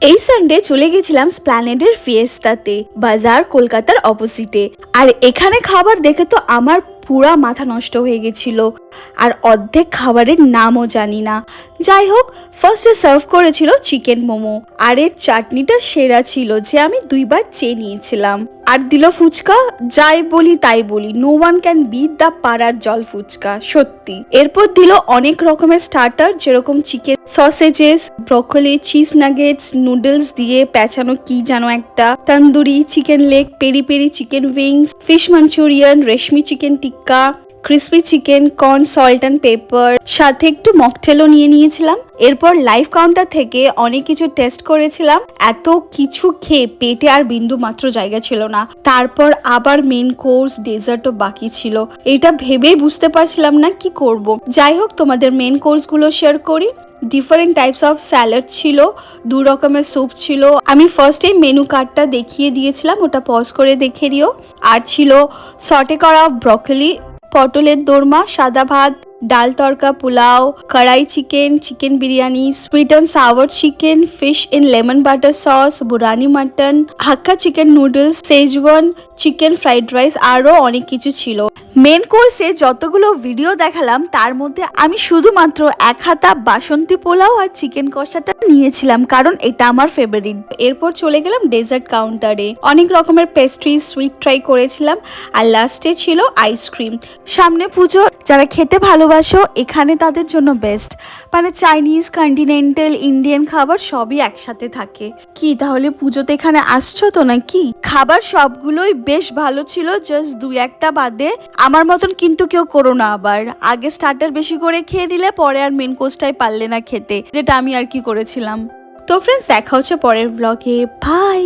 এই সানডে চলে গেছিলাম স্প্ল্যানেডের ফিয়েস্তাতে বাজার কলকাতার অপোজিটে আর এখানে খাবার দেখে তো আমার পুরা মাথা নষ্ট হয়ে গেছিল। আর অর্ধেক খাবারের নামও জানি না। যাই হোক ফার্স্টে সার্ভ করেছিল চিকেন মোমো। আর এর চাটনিটা সেরা ছিল যে আমি দুইবার চেয়ে নিয়েছিলাম। আর দিল ফুচকা, যাই বলি তাই বলি no one can beat the পাড়ার জল ফুচকা, সত্যি। এরপর দিল অনেক রকমের স্টার্টার যেরকম chicken sausages broccoli cheese nuggets noodles দিয়ে পেঁচানো কি যেন একটা tandoori chicken leg peri peri chicken wings fish manchurian reshmi chicken tikka crispy chicken, corn salt and pepper সাথে একটু মকটেলও নিয়ে নিয়েছিলাম। এরপর লাইভ কাউন্টার থেকে অনেক কিছু টেস্ট করেছিলাম। এত কিছু খেয়ে পেটে আর বিন্দু মাত্র জায়গা ছিল না। তারপর আবার মেন কোর্স ডেজার্টও বাকি ছিল। এটা ভেবেই বুঝতে পারছিলাম না কি করব। যাই হোক, তোমাদের মেন কোর্সগুলো শেয়ার করি। ডিফারেন্ট টাইপস অফ স্যালাড ছিল, দু রকমের স্যুপ ছিল। আমি ফার্স্টেই মেনু কার্ডটা দেখিয়ে দিয়েছিলাম, ওটা পজ করে দেখে নিও। আর ছিল সটে করা ব্রকলি পটলের দোরমা, সাদা ভাত, dal tadka, pulao, kadai chicken chicken biryani sweet and sour chicken fish in lemon butter sauce burani mutton hakka chicken noodles schezwan chicken fried rice আরও অনেক কিছু ছিল। মেন কোর্সে যতগুলো ভিডিও দেখালাম, তার মধ্যে আমি শুধুমাত্র এক হাতা বাসন্তী পোলাও আর চিকেন কষাটা নিয়েছিলাম, কারণ এটা আমার ফেভারিট এরপর চলে গেলাম ডেজার্ট কাউন্টারে অনেক রকমের পেস্ট্রি সুইট ট্রাই করেছিলাম, আর লাস্টে ছিল আইসক্রিম সামনে পুজো, যারা খেতে ভালোবাসো, এখানে তাদের জন্য বেস্ট মানে চাইনিজ কন্টিনেন্টাল ইন্ডিয়ান খাবার সবই একসাথে থাকে। কি, তাহলে পুজোতে এখানে আসছো তো নাকি? খাবার সবগুলোই বেশ ভালো ছিল জাস্ট দুই একটা বাদে। আমার মতন কিন্তু কেউ করো না আবার। আগে স্টার্টার বেশি করে খেয়ে নিলে পরে আর মেন কোর্সটাই পারলে না খেতে, যেটা আমি আর কি করেছিলাম। তো ফ্রেন্ডস দেখা হচ্ছে পরের ব্লগে বাই